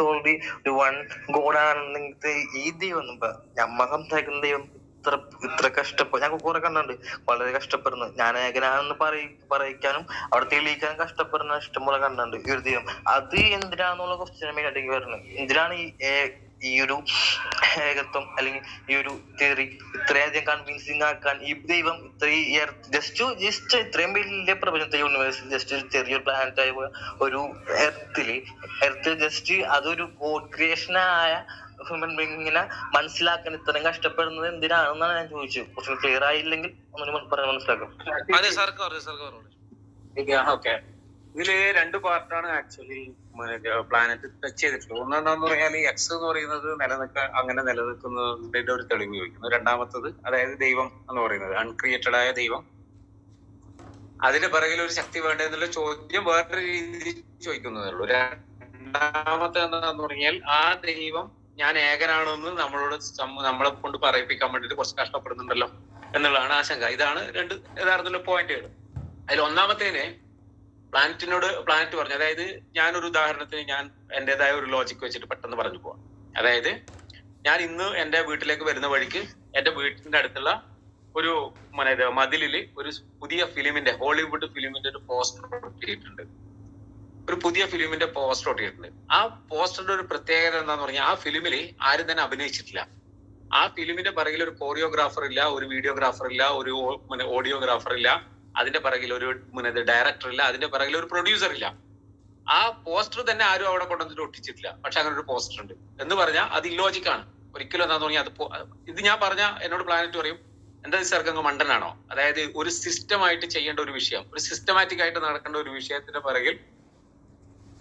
Already ഒരു one ഗോഡാണെന്നെങ്കിൽ ഈ ദൈവം നമ്മ സംസാരിക്കുന്ന ദൈവം ഇത്ര ഇത്ര കഷ്ടപ്പെ ഞാൻ കുറെ കണ്ടുണ്ട് വളരെ കഷ്ടപ്പെടുന്നു. ഞാൻ ഏകനാണെന്ന് പറയി പറയിക്കാനും അവിടെ തെളിയിക്കാനും കഷ്ടപ്പെടുന്ന ഇഷ്ടംപോലെ കണ്ടുണ്ട് ഈ ഒരു ദൈവം. അത് എന്തിനാന്നുള്ള ക്വസ്റ്റ്യൻ മെയിൻ ആയിട്ട് വരുന്നത് എന്തിനാണ് ഈ ഈ ഒരു ഏകത്വം അല്ലെങ്കിൽ ഈ ഒരു തിയറി ഇത്രയധികം കൺവിൻസിങ് ആക്കാൻ ഈ ദൈവം ഇത്രയും ജസ്റ്റ് ജസ്റ്റ് ഇത്രയും വലിയ പ്രപഞ്ചത്തെ യൂണിവേഴ്സിൽ ജസ്റ്റ് ഒരു ചെറിയൊരു പ്ലാനറ്റ് ആയ ഒരു എർത്തിൽ എർത്ത് ജസ്റ്റ് അതൊരു ഗോഡ് ക്രിയേഷനായ ഹ്യൂമൻ ബീങ്ങിനെ മനസ്സിലാക്കാൻ ഇത്രയും കഷ്ടപ്പെടുന്നത് എന്തിനാണെന്നാണ് ഞാൻ ചോദിച്ചു കുറച്ച് ക്ലിയർ ആയില്ലെങ്കിൽ ഒന്നും പറയാൻ മനസ്സിലാക്കും. ഇതിൽ രണ്ട് പാർട്ടാണ് ആക്ച്വലി പ്ലാനറ്റ് ടച്ച് ചെയ്തിട്ടുള്ളത് ഒന്നെന്താന്ന് പറഞ്ഞാൽ എക്സ് എന്ന് പറയുന്നത് നിലനിൽക്കാൻ അങ്ങനെ നിലനിൽക്കുന്നതിന്റെ ഒരു തെളിവ് ചോദിക്കുന്നു. രണ്ടാമത്തത് അതായത് ദൈവം എന്ന് പറയുന്നത് അൺക്രിയേറ്റഡ് ആയ ദൈവം. അതിന്റെ പിറകിൽ ഒരു ശക്തി വേണ്ട എന്നുള്ള ചോദ്യം വേറൊരു രീതിയിൽ ചോദിക്കുന്നതേ രണ്ടാമത്തെ എന്താന്ന് പറഞ്ഞാൽ ആ ദൈവം ഞാൻ ഏകനാണെന്ന് നമ്മളോട് നമ്മളെ കൊണ്ട് പറയിപ്പിക്കാൻ വേണ്ടിട്ട് കുറച്ച് കഷ്ടപ്പെടുന്നുണ്ടല്ലോ എന്നുള്ളതാണ് ആശങ്ക. ഇതാണ് രണ്ട് യഥാർത്ഥത്തിലുള്ള പോയിന്റുകൾ അതിൽ ഒന്നാമത്തേന് പ്ലാനറ്റിനോട് പ്ലാനറ്റ് പറഞ്ഞു. അതായത് ഞാനൊരു ഉദാഹരണത്തിന് ഞാൻ എന്റേതായ ഒരു ലോജിക് വെച്ചിട്ട് പെട്ടെന്ന് പറഞ്ഞു പോവാം. അതായത് ഞാൻ ഇന്ന് എന്റെ വീട്ടിലേക്ക് വരുന്ന വഴിക്ക് എന്റെ വീട്ടിന്റെ അടുത്തുള്ള ഒരു മറ്റേ ഇത് മതിലിൽ ഒരു പുതിയ ഫിലിമിന്റെ ഹോളിവുഡ് ഫിലിമിന്റെ ഒരു പോസ്റ്റർ ഒട്ടിയിട്ടുണ്ട്. ഒരു പുതിയ ഫിലിമിന്റെ പോസ്റ്റർ ഒട്ടിയിട്ടുണ്ട്. ആ പോസ്റ്ററിന്റെ ഒരു പ്രത്യേകത എന്താന്ന് പറഞ്ഞാൽ ആ ഫിലിമിൽ ആരും തന്നെ അഭിനയിച്ചിട്ടില്ല. ആ ഫിലിമിന്റെ പിറകിൽ ഒരു കോറിയോഗ്രാഫർ ഇല്ല ഒരു വീഡിയോഗ്രാഫർ ഇല്ല ഒരു ഓഡിയോഗ്രാഫർ ഇല്ല. അതിന്റെ പിറകിൽ ഒരു ഡയറക്ടർ ഇല്ല അതിന്റെ പിറകിൽ ഒരു പ്രൊഡ്യൂസർ ഇല്ല. ആ പോസ്റ്റർ തന്നെ ആരും അവിടെ കൊണ്ടുവന്നിട്ട് ഒട്ടിച്ചിട്ടില്ല. പക്ഷെ അങ്ങനെ ഒരു പോസ്റ്റർ ഉണ്ട്. എന്ന് പറഞ്ഞാൽ അത് ഇല്ലോജിക്കാണ് ഒരിക്കലും എന്താ പോ- ഇത് ഞാൻ പറഞ്ഞ എന്നോട് പ്ലാനറ്റ് പറയും എന്താ സർക്കങ്ങ് മണ്ടനാണോ? അതായത് ഒരു സിസ്റ്റമായിട്ട് ചെയ്യേണ്ട ഒരു വിഷയം ഒരു സിസ്റ്റമാറ്റിക് ആയിട്ട് നടക്കേണ്ട ഒരു വിഷയത്തിന്റെ പിറകിൽ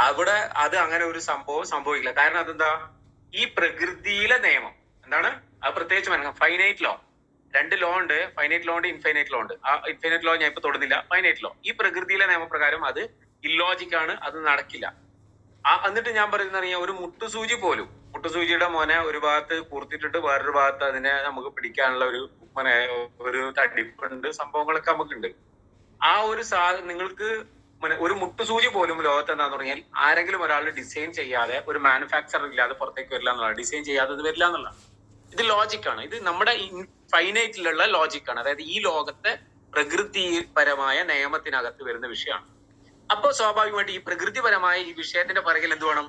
അവിടെ അത് അങ്ങനെ ഒരു സംഭവം സംഭവിക്കില്ല. കാരണം അതെന്താ? ഈ പ്രകൃതിയിലെ നിയമം. എന്താണ്? അത് പ്രത്യേകിച്ച് മനസ്സിലാക്കാം ഫൈനൈറ്റ് ലോ രണ്ട് ലോ ഉണ്ട് ഫൈനൈറ്റ് ലോ ഉണ്ട് ഇൻഫൈനൈറ്റ് ലോ ഉണ്ട്. ആ ഇൻഫൈനൈറ്റ് ലോ ഞാൻ ഇപ്പൊ തൊടുന്നില്ല. ഫൈനൈറ്റ് ലോ ഈ പ്രകൃതിയിലെ നിയമപ്രകാരം അത് ഇല്ലോജിക്കാണ് അത് നടക്കില്ല. ആ എന്നിട്ട് ഞാൻ പറയുന്ന അറിയാം ഒരു മുട്ടുസൂചി പോലും മുട്ടുസൂചിയുടെ മോനെ ഒരു ഭാഗത്ത് കൂർത്തിട്ടിട്ട് വേറൊരു ഭാഗത്ത് അതിനെ നമുക്ക് പിടിക്കാനുള്ള ഒരു മോനെ ഒരു തട്ടിപ്പുണ്ട് സംഭവങ്ങളൊക്കെ നമുക്കുണ്ട്. ആ ഒരു സാ നിങ്ങൾക്ക് ഒരു മുട്ടുസൂചി പോലും ലോകത്ത് എന്താന്ന് പറഞ്ഞാൽ ആരെങ്കിലും ഒരാൾ ഡിസൈൻ ചെയ്യാതെ ഒരു മാനുഫാക്ചർ ഇല്ലാതെ പുറത്തേക്ക് വരില്ല എന്നുള്ള ഡിസൈൻ ചെയ്യാതെ ഇത് വരില്ല എന്നുള്ള ഇത് ലോജിക്കാണ് ഇത് നമ്മുടെ ഫൈനൈറ്റിലുള്ള ലോജിക്കാണ് അതായത് ഈ ലോകത്തെ പ്രകൃതിപരമായ നിയമത്തിനകത്ത് വരുന്ന വിഷയമാണ്. അപ്പോൾ സ്വാഭാവികമായിട്ട് ഈ പ്രകൃതിപരമായ ഈ വിഷയത്തിന്റെ പിറകിൽ എന്ത് വേണം?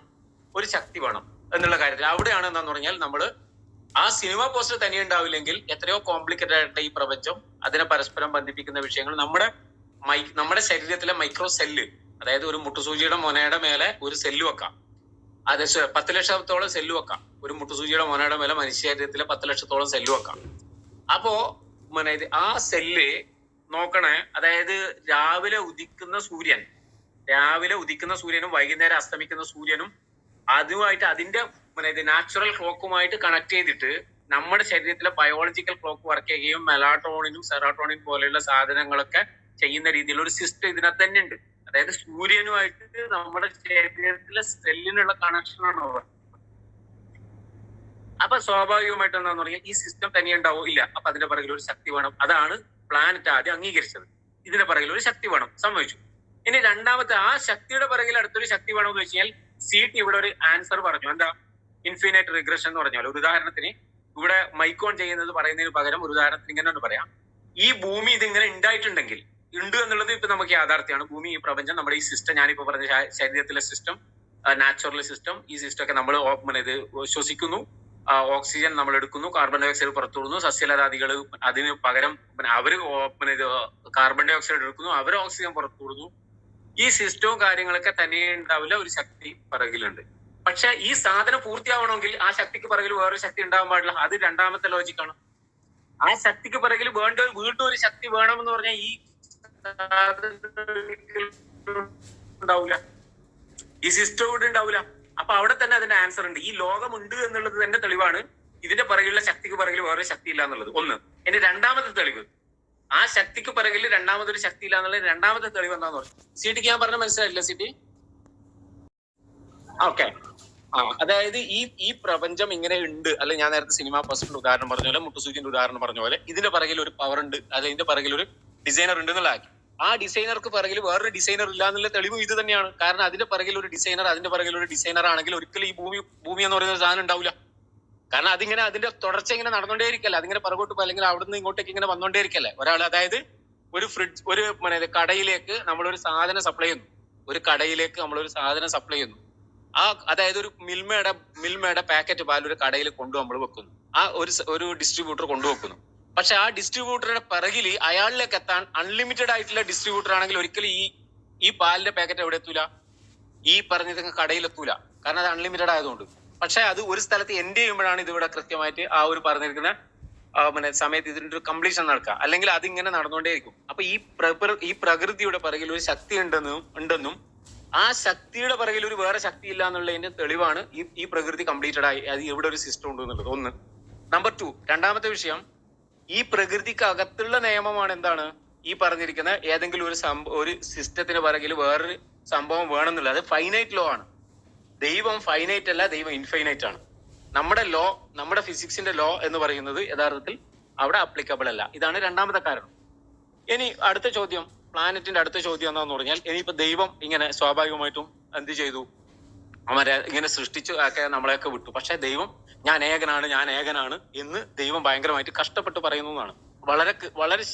ഒരു ശക്തി വേണം എന്നുള്ള കാര്യത്തിൽ. അവിടെയാണ് എന്താന്ന് പറഞ്ഞാൽ നമ്മൾ ആ സിനിമ പോസ്റ്റർ തന്നെ ഉണ്ടാവില്ലെങ്കിൽ എത്രയോ കോംപ്ലിക്കേറ്റഡ് ആയിട്ട് ഈ പ്രപഞ്ചം അതിനെ പരസ്പരം ബന്ധിപ്പിക്കുന്ന വിഷയങ്ങൾ നമ്മുടെ മൈ നമ്മുടെ ശരീരത്തിലെ മൈക്രോ സെല്ല് അതായത് ഒരു മുട്ടുസൂചിയുടെ മൊനയുടെ മേലെ ഒരു സെല്ല് വെക്കാം. അത് പത്ത് ലക്ഷത്തോളം സെല്ല് വെക്കാം. ഒരു മുട്ടുസൂചിയുടെ മോനയുടെ മേലെ മനുഷ്യ ശരീരത്തിലെ പത്ത് ലക്ഷത്തോളം സെല്ല് വെക്കാം. അപ്പോ മനെ ആ സെല്ല് നോക്കണേ. അതായത് രാവിലെ ഉദിക്കുന്ന സൂര്യൻ രാവിലെ ഉദിക്കുന്ന സൂര്യനും വൈകുന്നേരം അസ്തമിക്കുന്ന സൂര്യനും അതുമായിട്ട് അതിന്റെ ഇത് നാച്ചുറൽ ക്ലോക്കുമായിട്ട് കണക്ട് ചെയ്തിട്ട് നമ്മുടെ ശരീരത്തിലെ ബയോളജിക്കൽ ക്ലോക്ക് വർക്ക് ചെയ്യുകയും മെലാട്ടോണിനും സെറാട്ടോണിനും പോലെയുള്ള സാധനങ്ങളൊക്കെ ചെയ്യുന്ന രീതിയിലുള്ള ഒരു സിസ്റ്റം ഇതിനകത്ത് തന്നെ ഉണ്ട് അതായത് സൂര്യനുമായിട്ട് നമ്മുടെ ശരീരത്തിലെ സെല്ലിനുള്ള കണക്ഷനാണ് അവർ അപ്പൊ സ്വാഭാവികമായിട്ട് എന്താന്ന് പറഞ്ഞാൽ ഈ സിസ്റ്റം തന്നെ ഉണ്ടാവോ? ഇല്ല. അപ്പൊ അതിന്റെ പിറകിൽ ഒരു ശക്തി വേണം. അതാണ് പ്ലാനറ്റ് ആദ്യം അംഗീകരിച്ചത്. ഇതിന്റെ പിറകിൽ ഒരു ശക്തി വേണം. സംഭവിച്ചു ഇനി രണ്ടാമത്തെ ആ ശക്തിയുടെ പിറകിൽ അടുത്തൊരു ശക്തി വേണം എന്ന് വെച്ച് കഴിഞ്ഞാൽ സീറ്റ് ഇവിടെ ഒരു ആൻസർ പറഞ്ഞു. എന്താ? ഇൻഫിനൈറ്റ് റിഗ്രഷൻ എന്ന് പറഞ്ഞാൽ ഒരു ഉദാഹരണത്തിന് ഇവിടെ മൈക്കോൺ ചെയ്യുന്നത് പറയുന്നതിന് പകരം ഒരു ഉദാഹരണത്തിന് ഇങ്ങനെ പറയാം. ഈ ഭൂമി ഇതിങ്ങനെ ഉണ്ടായിട്ടുണ്ടെങ്കിൽ ഉണ്ട് എന്നുള്ളത് ഇപ്പൊ നമുക്ക് യാഥാർത്ഥ്യമാണ്. ഭൂമി ഈ പ്രപഞ്ചം നമ്മുടെ ഈ സിസ്റ്റം ഞാനിപ്പോ പറഞ്ഞ ശരീരത്തിലെ സിസ്റ്റം നാച്ചുറൽ സിസ്റ്റം ഈ സിസ്റ്റം ഒക്കെ നമ്മൾ ഇത് ശ്വസിക്കുന്നു. ഓക്സിജൻ നമ്മൾ എടുക്കുന്നു കാർബൺ ഡൈ ഓക്സൈഡ് പുറത്തുവിടുന്നു സസ്യലതാദികൾ അതിന് പകരം അവർ ഇത് കാർബൺ ഡൈ ഓക്സൈഡ് എടുക്കുന്നു അവർ ഓക്സിജൻ പുറത്തുവിടുന്നു ഈ സിസ്റ്റവും കാര്യങ്ങളൊക്കെ തന്നെ ഉണ്ടാവില്ല ഒരു ശക്തി പിറകിലുണ്ട്. പക്ഷെ ഈ സാധനം പൂർത്തിയാവണമെങ്കിൽ ആ ശക്തിക്ക് പിറകിൽ വേറൊരു ശക്തി ഉണ്ടാവാൻ പാടില്ല. അത് രണ്ടാമത്തെ ലോജിക്കാണ് ആ ശക്തിക്ക് പിറകിൽ വേണ്ട വീണ്ടും ഒരു ശക്തി വേണമെന്ന് പറഞ്ഞാൽ ഈ ഉണ്ടാവില്ല ഈ സിസ്റ്റം കൂടെ ഉണ്ടാവില്ല അപ്പൊ അവിടെ തന്നെ അതിന്റെ ആൻസർ ഉണ്ട്. ഈ ലോകമുണ്ട് എന്നുള്ളത് തന്നെ തെളിവാണ്. ഇതിന്റെ പിറകിലുള്ള ശക്തിക്ക് പിറകിൽ വേറെ ശക്തി ഇല്ല എന്നുള്ളത്. ഒന്ന് എന്റെ രണ്ടാമത്തെ തെളിവ്. ആ ശക്തിക്ക് പിറകിൽ രണ്ടാമതൊരു ശക്തി ഇല്ല എന്നുള്ളത് രണ്ടാമത്തെ തെളിവ് എന്താന്ന് പറഞ്ഞു. സിറ്റിക്ക് ഞാൻ പറഞ്ഞ മനസ്സിലായില്ല സിറ്റി ഓക്കെ ആ അതായത് ഈ ഈ പ്രപഞ്ചം ഇങ്ങനെ ഉണ്ട്. അല്ലെ ഞാൻ നേരത്തെ സിനിമ ഫസ്റ്റ് ഉദാഹരണം പറഞ്ഞ പോലെ മുട്ടുസൂചിന്റെ ഉദാഹരണം പറഞ്ഞ പോലെ ഇതിന്റെ പിറകിൽ ഒരു പവർ ഉണ്ട്. അതായത് ഇതിന്റെ പിറകിൽ ഒരു ഡിസൈനർ ഉണ്ട് എന്നുള്ളതാക്കി ആ ഡിസൈനർക്ക് പിറകിൽ വേറൊരു ഡിസൈനർ ഇല്ല എന്നുള്ള തെളിവ് ഇത് തന്നെയാണ്. കാരണം അതിന്റെ പിറകിൽ ഒരു ഡിസൈനർ അതിന്റെ പിറകിൽ ഒരു ഡിസൈനർ ആണെങ്കിൽ ഒരിക്കലും ഈ ഭൂമി ഭൂമി എന്ന് പറയുന്ന സാധനം ഉണ്ടാവില്ല. കാരണം അതിങ്ങനെ അതിന്റെ തുടർച്ച ഇങ്ങനെ നടന്നുകൊണ്ടേയിരിക്കല്ലേ? അതിങ്ങനെ പുറകോട്ട് പോയി അല്ലെങ്കിൽ അവിടുന്ന് ഇങ്ങോട്ടേക്ക് ഇങ്ങനെ വന്നുകൊണ്ടേയിരിക്കല്ലേ? ഒരാൾ അതായത് ഒരു ഫ്രിഡ്ജ് ഒരു കടയിലേക്ക് കടയിലേക്ക് ഒരു സാധനം സപ്ലൈ ചെയ്യുന്നു. ഒരു കടയിലേക്ക് നമ്മൾ ഒരു സാധനം സപ്ലൈ ചെയ്യുന്നു. ആ അതായത് ഒരു മിൽമയുടെ മിൽമയുടെ പാക്കറ്റ് പാൽ ഒരു കടയിൽ കൊണ്ടു നമ്മൾ വെക്കുന്നു. ആ ഒരു ഒരു ഡിസ്ട്രിബ്യൂട്ടർ കൊണ്ടുവെക്കുന്നു. പക്ഷെ ആ ഡിസ്ട്രിബ്യൂട്ടറുടെ പിറകിൽ അയാളിലേക്ക് എത്താൻ അൺലിമിറ്റഡ് ആയിട്ടുള്ള ഡിസ്ട്രിബ്യൂട്ടർ ആണെങ്കിൽ ഒരിക്കലും ഈ ഈ പാലിന്റെ പാക്കറ്റ് എവിടെ എത്തൂല? ഈ പറഞ്ഞത് കടയിൽ എത്തൂല കാരണം അത് അൺലിമിറ്റഡ് ആയതുകൊണ്ട്. പക്ഷെ അത് ഒരു സ്ഥലത്ത് എൻഡ് ചെയ്യുമ്പോഴാണ് ഇതിവിടെ കൃത്യമായിട്ട് ആ ഒരു പറഞ്ഞിരിക്കുന്ന പിന്നെ സമയത്ത് ഇതിന്റെ ഒരു കംപ്ലീഷൻ നടക്കുക. അല്ലെങ്കിൽ അതിങ്ങനെ നടന്നുകൊണ്ടേയിരിക്കും. അപ്പൊ ഈ ഈ പ്രകൃതിയുടെ പിറകിൽ ഒരു ശക്തി ഉണ്ടെന്നും ഉണ്ടെന്നും ആ ശക്തിയുടെ പിറകിൽ ഒരു വേറെ ശക്തി ഇല്ല എന്നുള്ളതിന്റെ തെളിവാണ് ഈ ഈ പ്രകൃതി കംപ്ലീറ്റഡ് ആയി അത് ഇവിടെ ഒരു സിസ്റ്റം ഉണ്ട് എന്നുള്ളത് ഒന്ന്. നമ്പർ ടു രണ്ടാമത്തെ വിഷയം ഈ പ്രകൃതിക്ക് അകത്തുള്ള നിയമമാണ് എന്താണ്? ഈ പറഞ്ഞിരിക്കുന്ന ഏതെങ്കിലും ഒരു സംഭവം ഒരു സിസ്റ്റത്തിന് പിറകിൽ വേറൊരു സംഭവം വേണമെന്നുള്ളത് അത് ഫൈനൈറ്റ് ലോ ആണ്. ദൈവം ഫൈനൈറ്റ് അല്ല ദൈവം ഇൻഫൈനൈറ്റ് ആണ്. നമ്മുടെ ലോ നമ്മുടെ ഫിസിക്സിന്റെ ലോ എന്ന് പറയുന്നത് യഥാർത്ഥത്തിൽ അവിടെ അപ്ലിക്കബിൾ അല്ല. ഇതാണ് രണ്ടാമത്തെ കാരണം. ഇനി അടുത്ത ചോദ്യം. പ്ലാനറ്റിന്റെ അടുത്ത ചോദ്യം എന്താന്ന് പറഞ്ഞാൽ ഇനിയിപ്പോ ദൈവം ഇങ്ങനെ സ്വാഭാവികമായിട്ടും എന്ത് ചെയ്തു? അവരെ ഇങ്ങനെ സൃഷ്ടിച്ചു ഒക്കെ നമ്മളെയൊക്കെ വിട്ടു. പക്ഷെ ദൈവം ഞാൻ ഏകനാണ് ഞാൻ ഏകനാണ് എന്ന് ദൈവം ഭയങ്കരമായിട്ട് കഷ്ടപ്പെട്ട് പറയുന്നതാണ് വളരെ വളരെ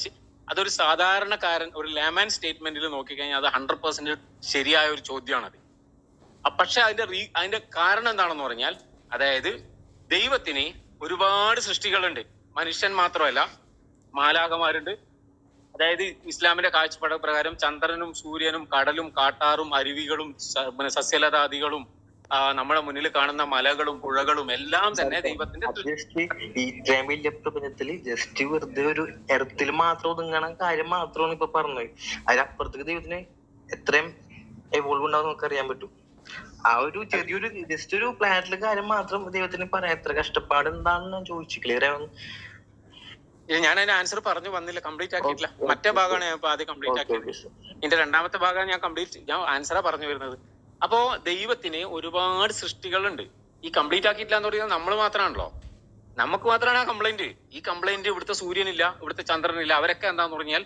അതൊരു സാധാരണക്കാരൻ ഒരു ലെമൻ സ്റ്റേറ്റ്മെന്റിൽ നോക്കിക്കഴിഞ്ഞാൽ അത് ഹൺഡ്രഡ് പെർസെന്റ് ശരിയായ ഒരു ചോദ്യമാണ് അ- പക്ഷെ അതിന്റെ റീ അതിന്റെ കാരണം എന്താണെന്ന് പറഞ്ഞാൽ അതായത് ദൈവത്തിന് ഒരുപാട് സൃഷ്ടികളുണ്ട്. മനുഷ്യൻ മാത്രമല്ല മാലാകമാരുണ്ട് അതായത് ഇസ്ലാമിന്റെ കാഴ്ചപ്പാട് പ്രകാരം ചന്ദ്രനും സൂര്യനും കടലും കാട്ടാറും അരുവികളും പിന്നെ സസ്യലതാദികളും നമ്മുടെ മുന്നിൽ കാണുന്ന മലകളും പുഴകളും എല്ലാം തന്നെ ദൈവത്തിന്റെ ഇത്രയും വലിയ പ്രപഞ്ചത്തിൽ ജസ്റ്റ് വെറുതെ ഒരു എർത്തിൽ മാത്രം ഒതുങ്ങണ കാര്യം മാത്രമാണ് ഇപ്പൊ പറഞ്ഞത്. അതിനപ്പുറത്തേക്ക് ദൈവത്തിന് എത്രയും എവോൾവ് ഉണ്ടാവും നമുക്ക് അറിയാൻ പറ്റും. ആ ഒരു ചെറിയൊരു ജസ്റ്റ് ഒരു പ്ലാനറ്റിലെ കാര്യം മാത്രം ദൈവത്തിന് പറയാം എത്ര കഷ്ടപ്പാട് എന്താണെന്ന് ഞാൻ ചോദിച്ചു ക്ലിയർ ആവുന്നു ഞാൻ അതിന് ആൻസർ പറഞ്ഞു വന്നില്ല. കംപ്ലീറ്റ് ആക്കിയിട്ടില്ല. മറ്റേ ഭാഗമാണ് ഞാൻ ആദ്യം കംപ്ലീറ്റ് ആക്കിയത്. ഇതിന്റെ രണ്ടാമത്തെ ഭാഗമാണ് ഞാൻ കംപ്ലീറ്റ് ഞാൻ ആൻസറാ പറഞ്ഞു വരുന്നത്. അപ്പോ ദൈവത്തിന് ഒരുപാട് സൃഷ്ടികളുണ്ട്. ഈ കംപ്ലീറ്റ് ആക്കിയിട്ടില്ല എന്ന് പറയുന്നത് നമ്മൾ മാത്രമാണല്ലോ. നമുക്ക് മാത്രമാണ് ആ കംപ്ലൈന്റ് ഈ കംപ്ലൈന്റ് ഇവിടുത്തെ സൂര്യനില്ല ഇവിടുത്തെ ചന്ദ്രനില്ല. അവരൊക്കെ എന്താന്ന് പറഞ്ഞാൽ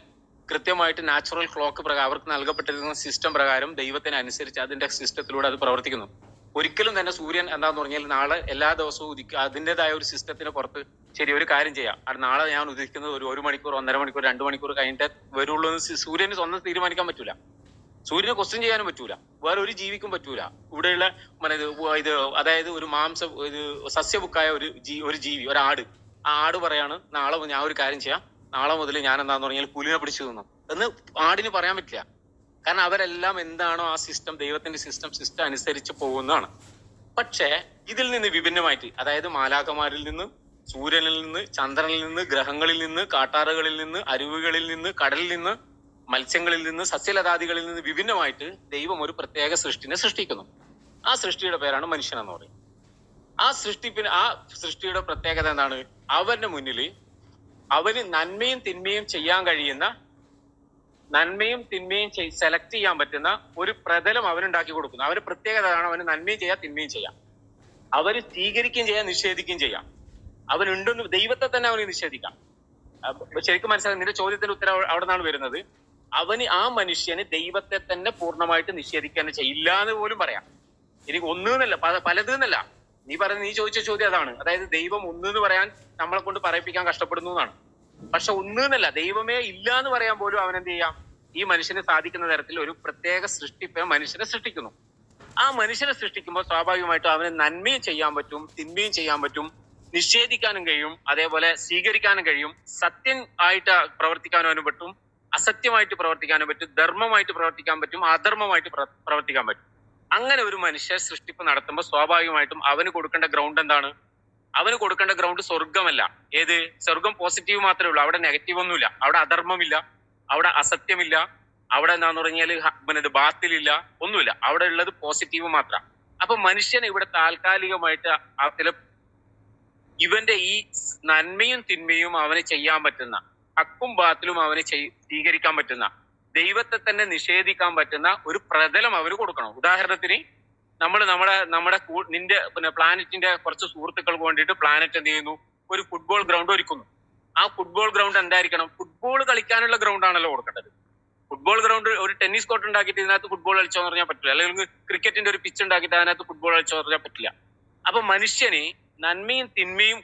കൃത്യമായിട്ട് നാച്ചുറൽ ക്ലോക്ക് പ്രകാരം അവർക്ക് നൽകപ്പെട്ടിരിക്കുന്ന സിസ്റ്റം പ്രകാരം ദൈവത്തിന് അനുസരിച്ച് അതിന്റെ സിസ്റ്റത്തിലൂടെ അത് പ്രവർത്തിക്കുന്നു. ഒരിക്കലും തന്നെ സൂര്യൻ എന്താന്ന് പറഞ്ഞാൽ നാളെ എല്ലാ ദിവസവും ഉദിക്കുക അതിന്റെതായ ഒരു സിസ്റ്റത്തിന് പുറത്ത് ശരി ഒരു കാര്യം ചെയ്യാം. നാളെ ഞാൻ ഉദിക്കുന്നത് ഒരു ഒരു മണിക്കൂർ ഒന്നര മണിക്കൂർ രണ്ട് മണിക്കൂർ കഴിഞ്ഞിട്ട് വരുള്ളൂ സൂര്യന് സ്വന്തം തീരുമാനിക്കാൻ പറ്റൂല. സൂര്യനെ ക്വസ്റ്റ്യൻ ചെയ്യാനും പറ്റൂല. വേറെ ഒരു ജീവിക്കും പറ്റൂല. ഇവിടെയുള്ള ഇത് അതായത് ഒരു മാംസ ഇത് സസ്യബുക്കായ ഒരു ജീ ഒരു ജീവി ഒരാട്. ആ ആട് പറയാണ് നാളെ ഞാൻ ഒരു കാര്യം ചെയ്യാം. നാളെ മുതൽ ഞാൻ എന്താന്ന് പറഞ്ഞാൽ പുലിനെ പിടിച്ചു തിന്നു. എന്ന് ആടിന് പറയാൻ പറ്റില്ല. കാരണം അവരെല്ലാം എന്താണോ ആ സിസ്റ്റം ദൈവത്തിന്റെ സിസ്റ്റം സിസ്റ്റം അനുസരിച്ച് പോകുന്നതാണ്. പക്ഷേ ഇതിൽ നിന്ന് വിഭിന്നമായിട്ട് അതായത് മാലാഖമാരിൽ നിന്ന് സൂര്യനിൽ നിന്ന് ചന്ദ്രനിൽ നിന്ന് ഗ്രഹങ്ങളിൽ നിന്ന് കാട്ടാറുകളിൽ നിന്ന് അരുവികളിൽ നിന്ന് കടലിൽ നിന്ന് മത്സ്യങ്ങളിൽ നിന്ന് സസ്യലതാദികളിൽ നിന്ന് വിഭിന്നമായിട്ട് ദൈവം ഒരു പ്രത്യേക സൃഷ്ടിനെ സൃഷ്ടിക്കുന്നു. ആ സൃഷ്ടിയുടെ പേരാണ് മനുഷ്യൻ എന്ന് പറയും. ആ സൃഷ്ടിപ്പിന് ആ സൃഷ്ടിയുടെ പ്രത്യേകത എന്താണ്? അവന്റെ മുന്നിൽ അവന് നന്മയും തിന്മയും ചെയ്യാൻ കഴിയുന്ന നന്മയും തിന്മയും സെലക്ട് ചെയ്യാൻ പറ്റുന്ന ഒരു പ്രതലം അവനുണ്ടാക്കി കൊടുക്കുന്നു. അവന് പ്രത്യേകത ആണ് അവന് നന്മയും ചെയ്യാം തിന്മയും ചെയ്യാം. അവന് സ്വീകരിക്കുകയും ചെയ്യാം നിഷേധിക്കുകയും ചെയ്യാം. അവനുണ്ടെന്ന് ദൈവത്തെ തന്നെ അവന് നിഷേധിക്കാം. ശരിക്കും മനസ്സിലായി നിന്റെ ചോദ്യത്തിന്റെ ഉത്തരം അവ- അവിടെ നിന്നാണ് വരുന്നത്. അവന് ആ മനുഷ്യന് ദൈവത്തെ തന്നെ പൂർണമായിട്ട് നിഷേധിക്കാൻ ചെയ്യില്ല എന്ന് പോലും പറയാം. എനിക്ക് ഒന്ന് എന്നല്ല പല- പലത് എന്നല്ല. നീ പറഞ്ഞ നീ ചോദിച്ച ചോദ്യം അതാണ്. അതായത് ദൈവം ഒന്ന് എന്ന് പറയാൻ നമ്മളെ കൊണ്ട് പറയിപ്പിക്കാൻ കഷ്ടപ്പെടുന്നു എന്നാണ്. പക്ഷെ ഒന്ന് എന്നല്ല ദൈവമേ ഇല്ല എന്ന് പറയാൻ പോലും അവൻ എന്ത് ചെയ്യാം? ഈ മനുഷ്യന് സാധിക്കുന്ന തരത്തിൽ ഒരു പ്രത്യേക സൃഷ്ടിപ്പ് മനുഷ്യനെ സൃഷ്ടിക്കുന്നു. ആ മനുഷ്യനെ സൃഷ്ടിക്കുമ്പോൾ സ്വാഭാവികമായിട്ടും അവന് നന്മയും ചെയ്യാൻ പറ്റും തിന്മയും ചെയ്യാൻ പറ്റും നിഷേധിക്കാനും കഴിയും അതേപോലെ സ്വീകരിക്കാനും കഴിയും സത്യം ആയിട്ട് പ്രവർത്തിക്കാനും അവന് പറ്റും അസത്യമായിട്ട് പ്രവർത്തിക്കാനും പറ്റും ധർമ്മമായിട്ട് പ്രവർത്തിക്കാൻ പറ്റും അധർമ്മമായിട്ട് പ്രവർത്തിക്കാൻ പറ്റും. അങ്ങനെ ഒരു മനുഷ്യ സൃഷ്ടിപ്പ് നടത്തുമ്പോൾ സ്വാഭാവികമായിട്ടും അവന് കൊടുക്കേണ്ട ഗ്രൗണ്ട് എന്താണ്? അവന് കൊടുക്കേണ്ട ഗ്രൗണ്ട് സ്വർഗമല്ല ഏത്? സ്വർഗം പോസിറ്റീവ് മാത്രമേ ഉള്ളൂ. അവിടെ നെഗറ്റീവ് ഒന്നുമില്ല. അവിടെ അധർമ്മമില്ല. അവിടെ അസത്യമില്ല. അവിടെ എന്താന്ന് പറഞ്ഞാൽ പിന്നെ ബാത്തിലില്ല. ഒന്നുമില്ല. അവിടെ ഉള്ളത് പോസിറ്റീവ് മാത്രം. അപ്പൊ മനുഷ്യൻ ഇവിടെ താൽക്കാലികമായിട്ട് ആ ചില ഇവന്റെ ഈ നന്മയും തിന്മയും അവന് ചെയ്യാൻ പറ്റുന്ന ഹക്കും ബാത്തിലും അവന് സ്വീകരിക്കാൻ പറ്റുന്ന ദൈവത്തെ തന്നെ നിഷേധിക്കാൻ പറ്റുന്ന ഒരു പ്രതലം അവന് കൊടുക്കണം. ഉദാഹരണത്തിന് നമ്മൾ നമ്മുടെ നമ്മുടെ നിന്റെ പിന്നെ പ്ലാനറ്റിന്റെ കുറച്ച് സുഹൃത്തുക്കൾക്ക് വേണ്ടിയിട്ട് പ്ലാനറ്റ് എന്ത് ചെയ്യുന്നു? ഒരു ഫുട്ബോൾ ഗ്രൗണ്ട് ഒരുക്കുന്നു. ആ ഫുട്ബോൾ ഗ്രൗണ്ട് എന്തായിരിക്കണം? ഫുട്ബോൾ കളിക്കാനുള്ള ഗ്രൗണ്ട് ആണല്ലോ കൊടുക്കേണ്ടത്. ഫുട്ബോൾ ഗ്രൗണ്ട് ഒരു ടെന്നീസ് കോർട്ട് ഉണ്ടാക്കിയിട്ട് ഇതിനകത്ത് ഫുട്ബോൾ കളിച്ചോന്ന് പറഞ്ഞാൽ പറ്റില്ല. അല്ലെങ്കിൽ ക്രിക്കറ്റിന്റെ ഒരു പിച്ച് ഉണ്ടാക്കിയിട്ട് അതിനകത്ത് ഫുട്ബോൾ കളിച്ചോന്ന് പറഞ്ഞാൽ പറ്റില്ല. അപ്പൊ മനുഷ്യന് നന്മയും തിന്മയും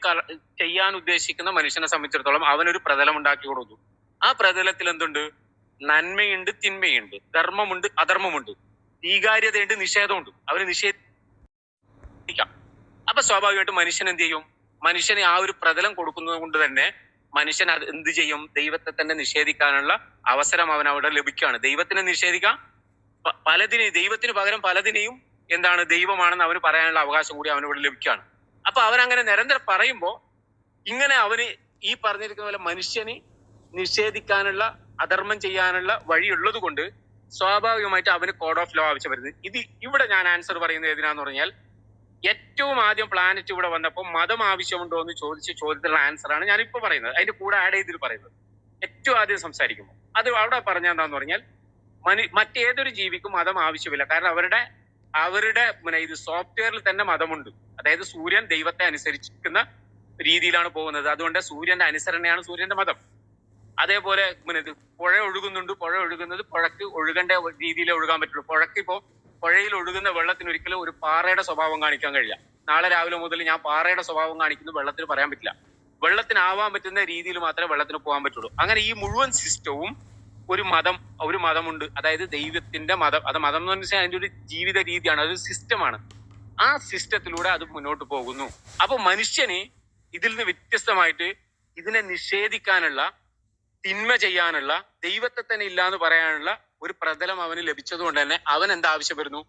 ചെയ്യാൻ ഉദ്ദേശിക്കുന്ന മനുഷ്യനെ സംബന്ധിച്ചിടത്തോളം അവനൊരു പ്രതലം ഉണ്ടാക്കി കൊടുത്തു. ആ പ്രതലത്തിൽ എന്തുണ്ട്? നന്മയുണ്ട് തിന്മയുണ്ട്. ധർമ്മമുണ്ട് അധർമ്മമുണ്ട്. സ്വീകാര്യതയുണ്ട് നിഷേധമുണ്ട്. അവന് നിഷേധിക്കാം. അപ്പൊ സ്വാഭാവികമായിട്ടും മനുഷ്യൻ എന്ത് ചെയ്യും? മനുഷ്യന് ആ ഒരു പ്രതലം കൊടുക്കുന്നത് കൊണ്ട് തന്നെ മനുഷ്യൻ അത് എന്ത് ചെയ്യും? ദൈവത്തെ തന്നെ നിഷേധിക്കാനുള്ള അവസരം അവൻ അവിടെ ലഭിക്കുകയാണ്. ദൈവത്തിനെ നിഷേധിക്കാം. പലതിനെയും പലതിനെ ദൈവത്തിന് പകരം പലതിനെയും എന്താണ് ദൈവമാണെന്ന് അവന് പറയാനുള്ള അവകാശം കൂടി അവനിവിടെ ലഭിക്കുകയാണ്. അപ്പൊ അവൻ അങ്ങനെ നിരന്തരം പറയുമ്പോ ഇങ്ങനെ അവന് ഈ പറഞ്ഞിരിക്കുന്ന പോലെ മനുഷ്യന് നിഷേധിക്കാനുള്ള അധർമ്മം ചെയ്യാനുള്ള വഴിയുള്ളത് കൊണ്ട് സ്വാഭാവികമായിട്ട് അവന് കോഡ് ഓഫ് ലോ ആവശ്യം വരുന്നത് ഇത് ഇവിടെ ഞാൻ ആൻസർ പറയുന്നത് ഏതിനാന്ന് പറഞ്ഞാൽ ഏറ്റവും ആദ്യം പ്ലാനറ്റ് ഇവിടെ വന്നപ്പോൾ മതം ആവശ്യമുണ്ടോ എന്ന് ചോദിച്ച ചോദ്യത്തിലുള്ള ആൻസറാണ് ഞാൻ ഇപ്പൊ പറയുന്നത്. അതിന്റെ കൂടെ ആഡ് ചെയ്തിട്ട് പറയുന്നത്. ഏറ്റവും ആദ്യം സംസാരിക്കുമ്പോൾ. അത് അവിടെ പറഞ്ഞ എന്താന്ന് പറഞ്ഞാൽ മനു മറ്റേതൊരു ജീവിക്കും മതം ആവശ്യമില്ല. കാരണം അവരുടെ അവരുടെ ഇത് സോഫ്റ്റ്വെയറിൽ തന്നെ മതമുണ്ട്. അതായത് സൂര്യൻ ദൈവത്തെ അനുസരിച്ചിരിക്കുന്ന രീതിയിലാണ് പോകുന്നത്. അതുകൊണ്ട് സൂര്യന്റെ അനുസരണയാണ് സൂര്യന്റെ മതം. അതേപോലെ പിന്നെ പുഴ ഒഴുകുന്നുണ്ട് പുഴ ഒഴുകുന്നത് പുഴക്ക് ഒഴുകേണ്ട രീതിയിലേ ഒഴുകാൻ പറ്റുള്ളൂ. പുഴക്ക് ഇപ്പോ പുഴയിൽ ഒഴുകുന്ന വെള്ളത്തിന് ഒരിക്കലും ഒരു പാറയുടെ സ്വഭാവം കാണിക്കാൻ കഴിയില്ല. നാളെ രാവിലെ മുതൽ ഞാൻ പാറയുടെ സ്വഭാവം കാണിക്കുന്നു വെള്ളത്തിന് പറയാൻ പറ്റില്ല. വെള്ളത്തിനാവാൻ പറ്റുന്ന രീതിയിൽ മാത്രമേ വെള്ളത്തിന് പോകാൻ പറ്റുള്ളൂ. അങ്ങനെ ഈ മുഴുവൻ സിസ്റ്റവും ഒരു മതം ഒരു മതമുണ്ട്. അതായത് ദൈവത്തിന്റെ മതം. അത് മതം എന്ന് വെച്ചാൽ അതിന്റെ ഒരു ജീവിത രീതിയാണ് അതൊരു സിസ്റ്റമാണ് ആ സിസ്റ്റത്തിലൂടെ അത് മുന്നോട്ട് പോകുന്നു. അപ്പൊ മനുഷ്യന് ഇതിൽ നിന്ന് വ്യത്യസ്തമായിട്ട് ഇതിനെ നിഷേധിക്കാനുള്ള തിന്മ ചെയ്യാനുള്ള ദൈവത്തെ തന്നെ ഇല്ല എന്ന് പറയാനുള്ള ഒരു പ്രതലം അവന് ലഭിച്ചത് കൊണ്ട് തന്നെ അവൻ എന്താ ആവശ്യപ്പെടുന്നു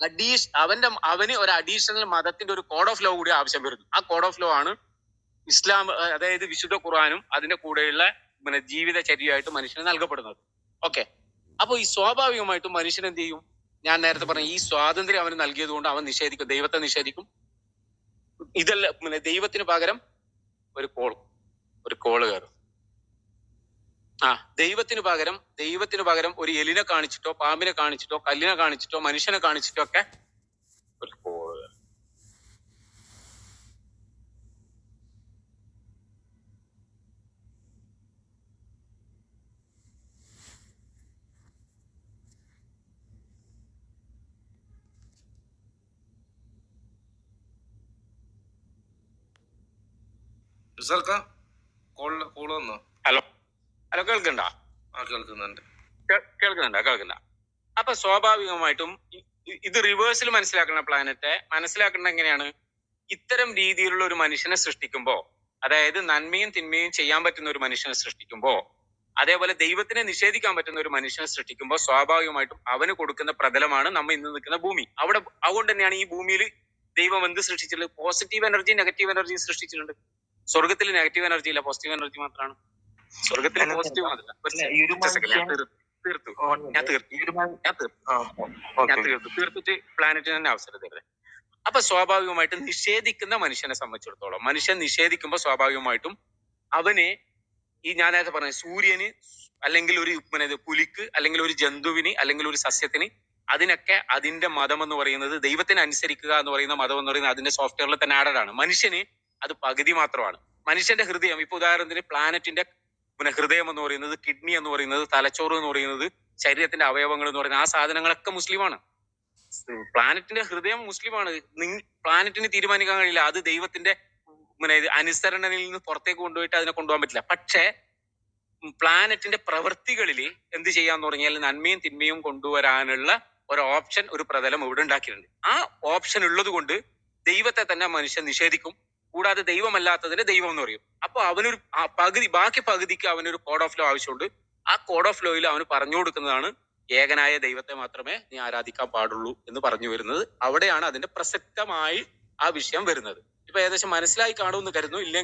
അഡീഷ് അവന്റെ അവന് ഒരു അഡീഷണൽ മതത്തിന്റെ ഒരു കോഡ് ഓഫ് ലോ കൂടി ആവശ്യം വരുന്നു. ആ കോഡ് ഓഫ് ലോ ആണ് ഇസ്ലാം അതായത് വിശുദ്ധ ഖുർആാനും അതിന്റെ കൂടെയുള്ള ജീവിത ജീവിതചര്യയായിട്ട് മനുഷ്യന് നൽകപ്പെടുന്നത്. ഓക്കെ. അപ്പൊ ഈ സ്വാഭാവികമായിട്ടും മനുഷ്യൻ എന്ത് ചെയ്യും? ഞാൻ നേരത്തെ പറഞ്ഞ ഈ സ്വാതന്ത്ര്യം അവന് നൽകിയത് കൊണ്ട് അവൻ നിഷേധിക്കും ദൈവത്തെ നിഷേധിക്കും. ഇതല്ല പിന്നെ ദൈവത്തിന് പകരം ഒരു കോൾ ഒരു കോൾ കയറും. ആ ദൈവത്തിന് പകരം ദൈവത്തിന് പകരം ഒരു എലിനെ കാണിച്ചിട്ടോ പാമ്പിനെ കാണിച്ചിട്ടോ കല്ലിനെ കാണിച്ചിട്ടോ മനുഷ്യനെ കാണിച്ചിട്ടോ ഒക്കെ ഒരു കോൾ കയറും. വന്നോ? ഹലോ. ഹലോ കേൾക്കണ്ട? ആ കേൾക്കുന്നുണ്ട്. കേൾക്കുന്നുണ്ട കേൾക്കണ്ട അപ്പൊ സ്വാഭാവികമായിട്ടും ഇത് റിവേഴ്സിൽ മനസ്സിലാക്കുന്ന പ്ലാനറ്റെ മനസ്സിലാക്കേണ്ട എങ്ങനെയാണ്? ഇത്തരം രീതിയിലുള്ള ഒരു മനുഷ്യനെ സൃഷ്ടിക്കുമ്പോ അതായത് നന്മയും തിന്മയും ചെയ്യാൻ പറ്റുന്ന ഒരു മനുഷ്യനെ സൃഷ്ടിക്കുമ്പോ അതേപോലെ ദൈവത്തിനെ നിഷേധിക്കാൻ പറ്റുന്ന ഒരു മനുഷ്യനെ സൃഷ്ടിക്കുമ്പോൾ സ്വാഭാവികമായിട്ടും അവന് കൊടുക്കുന്ന പ്രതലമാണ് നമ്മൾ ഇന്ന് നിൽക്കുന്ന ഭൂമി. അവിടെ അതുകൊണ്ട് തന്നെയാണ് ഈ ഭൂമിയിൽ ദൈവം എന്ത് സൃഷ്ടിച്ചിട്ടുള്ളത് പോസിറ്റീവ് എനർജി നെഗറ്റീവ് എനർജി സൃഷ്ടിച്ചിട്ടുണ്ട്. സ്വർഗത്തിൽ നെഗറ്റീവ് എനർജി ഇല്ല പോസിറ്റീവ് എനർജി മാത്രമാണ് സ്വർഗത്തിൽ പോസിറ്റീവ് മാത്രമല്ല തീർത്തു ഞാൻ തീർത്തു. ഞാൻ തീർത്തു. ഞാൻ തീർത്തു. തീർത്തിട്ട് പ്ലാനറ്റിന് തന്നെ അവസരം തരുന്നത്. അപ്പൊ സ്വാഭാവികമായിട്ട് നിഷേധിക്കുന്ന മനുഷ്യനെ സംബന്ധിച്ചിടത്തോളം മനുഷ്യൻ നിഷേധിക്കുമ്പോൾ സ്വാഭാവികമായിട്ടും അവന് ഈ ഞാൻ നേരത്തെ പറഞ്ഞ സൂര്യന് അല്ലെങ്കിൽ ഒരു ഇത് പുലിക്ക് അല്ലെങ്കിൽ ഒരു ജന്തുവിന് അല്ലെങ്കിൽ ഒരു സസ്യത്തിന് അതിനൊക്കെ അതിന്റെ മതം എന്ന് പറയുന്നത് ദൈവത്തിനെ അനുസരിക്കുക എന്ന് പറയുന്ന മതം എന്ന് പറയുന്നത് അതിന്റെ സോഫ്റ്റ്വെയറിൽ തന്നെ ആഡഡ് ആണ്. മനുഷ്യന് അത് പകുതി മാത്രമാണ്. മനുഷ്യന്റെ ഹൃദയം ഇപ്പൊ ഉദാഹരണത്തിന് പ്ലാനറ്റിന്റെ പിന്നെ ഹൃദയം എന്ന് പറയുന്നത് കിഡ്നി എന്ന് പറയുന്നത് തലച്ചോറ് എന്ന് പറയുന്നത് ശരീരത്തിന്റെ അവയവങ്ങൾ എന്ന് പറയുന്നത് ആ സാധനങ്ങളൊക്കെ മുസ്ലിമാണ്. പ്ലാനറ്റിന്റെ ഹൃദയം മുസ്ലിമാണ്. പ്ലാനറ്റിന് തീരുമാനിക്കാൻ കഴിയില്ല. അത് ദൈവത്തിന്റെ പിന്നെ അനുസരണയിൽ നിന്ന് പുറത്തേക്ക് കൊണ്ടുപോയിട്ട് അതിനെ കൊണ്ടുപോകാൻ പറ്റില്ല. പക്ഷേ പ്ലാനറ്റിന്റെ പ്രവൃത്തികളിൽ എന്ത് ചെയ്യാന്ന് പറഞ്ഞാൽ നന്മയും തിന്മയും കൊണ്ടുവരാനുള്ള ഒരു ഓപ്ഷൻ ഒരു പ്രതലം ഇവിടെ ഉണ്ടാക്കിയിട്ടുണ്ട്. ആ ഓപ്ഷൻ ഉള്ളത് കൊണ്ട് ദൈവത്തെ തന്നെ മനുഷ്യൻ നിഷേധിക്കും. കൂടാതെ ദൈവമല്ലാത്തതിനെ ദൈവം എന്ന് പറയും. അപ്പൊ അവനൊരു പകുതി ബാക്കി പകുതിക്ക് അവനൊരു കോഡ് ഓഫ് ലോ ആവശ്യമുണ്ട്. ആ കോഡ് ഓഫ് ലോയിൽ അവന് പറഞ്ഞു കൊടുക്കുന്നതാണ് ഏകനായ ദൈവത്തെ മാത്രമേ നീ ആരാധിക്കാൻ പാടുള്ളൂ എന്ന് പറഞ്ഞു വരുന്നത്. അവിടെയാണ് അതിന്റെ പ്രസക്തമായി ആ വിഷയം വരുന്നത്. ഇപ്പൊ ഏകദേശം മനസ്സിലായി കാണുമെന്ന് കരുതുന്നു. ഇല്ലെങ്കിൽ